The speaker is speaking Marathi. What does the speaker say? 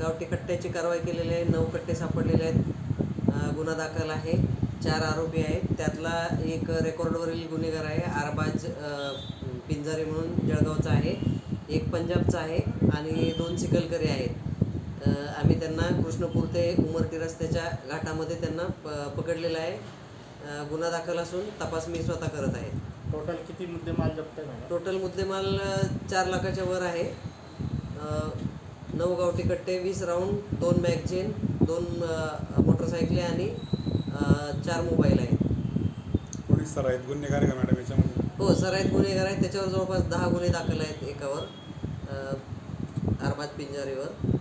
गावठी कट्ट्याची कारवाई केलेली आहे नऊ कट्टे सापडलेले आहेत. गुन्हा दाखल आहे. चार आरोपी आहेत. त्यातला एक रेकॉर्डवरील गुन्हेगार आहे आरबाज पिंजारे म्हणून जळगावचा आहे. एक पंजाबचा आहे आणि दोन चिखलकरी आहेत. आम्ही त्यांना कृष्णपूर ते उमरटी रस्त्याच्या घाटामध्ये त्यांना प पकडलेलं आहे. गुन्हा दाखल असून तपास मी स्वतः करत आहे. टोटल किती मुद्देमाल जप्त झाला? टोटल मुद्देमाल चार लाखाच्या वर आहे. नऊ गावठी कट्टे वीस राऊंड दोन बॅग चेन दोन मोटरसायकले आणि चार मोबाईल आहेत. पोलीस सर आहेत गुन्हेगार आहे का मॅडम याच्यामध्ये? हो सर आहेत गुन्हेगार आहेत. त्याच्यावर जवळपास दहा गुन्हे दाखल आहेत एकावर अरबाज पिंजारीवर.